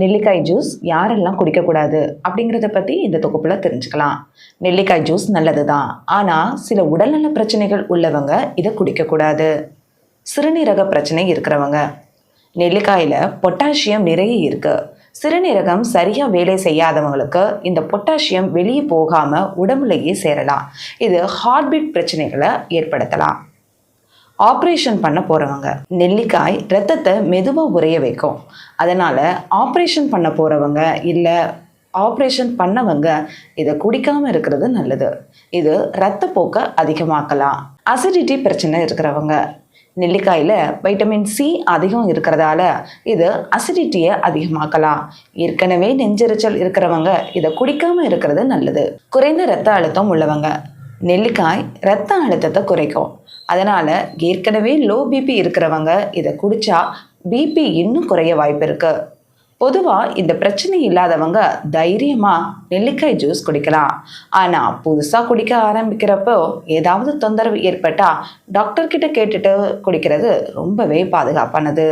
நெல்லிக்காய் ஜூஸ் யாரெல்லாம் குடிக்கக்கூடாது அப்படிங்கிறத பற்றி இந்த தொகுப்பில் தெரிஞ்சுக்கலாம். நெல்லிக்காய் ஜூஸ் நல்லது தான் ஆனால் சில உடல்நல பிரச்சனைகள் உள்ளவங்க இதை குடிக்கக்கூடாது. சிறுநீரக பிரச்சனை இருக்கிறவங்க. நெல்லிக்காயில் பொட்டாசியம் நிறைய இருக்குது சிறுநீரகம் சரியாக வேலை செய்யாதவங்களுக்கு இந்த பொட்டாசியம் வெளியே போகாமல் உடம்புலையே சேரலாம். இது ஹார்ட்பீட் பிரச்சனைகளை ஏற்படுத்தலாம். ஆப்ரேஷன் பண்ண போகிறவங்க நெல்லிக்காய் ரத்தத்தை மெதுவாக உறைய வைக்கும். அதனால் ஆப்ரேஷன் பண்ண போகிறவங்க இல்லை ஆப்ரேஷன் பண்ணவங்க இதை குடிக்காமல் இருக்கிறது நல்லது. இது ரத்தப்போக்கை அதிகமாக்கலாம். அசிடிட்டி பிரச்சனை இருக்கிறவங்க. நெல்லிக்காயில் வைட்டமின் சி அதிகம் இருக்கிறதால இது அசிடிட்டியை அதிகமாக்கலாம். ஏற்கனவே நெஞ்செரிச்சல் இருக்கிறவங்க இதை குடிக்காமல் இருக்கிறது நல்லது. குறைந்த இரத்த அழுத்தம் உள்ளவங்க. நெல்லிக்காய் இரத்த அழுத்தத்தை குறைக்கும். அதனால் ஏற்கனவே லோ பிபி இருக்கிறவங்க இதை குடித்தா பிபி இன்னும் குறைய வாய்ப்பு இருக்குது பொதுவாக இந்த பிரச்சனை இல்லாதவங்க தைரியமாக நெல்லிக்காய் ஜூஸ் குடிக்கலாம். ஆனால் புதுசாக குடிக்க ஆரம்பிக்கிறப்போ ஏதாவது தொந்தரவு ஏற்பட்டால் டாக்டர்கிட்ட கேட்டுட்டு குடிக்கிறது ரொம்பவே பாதுகாப்பானது.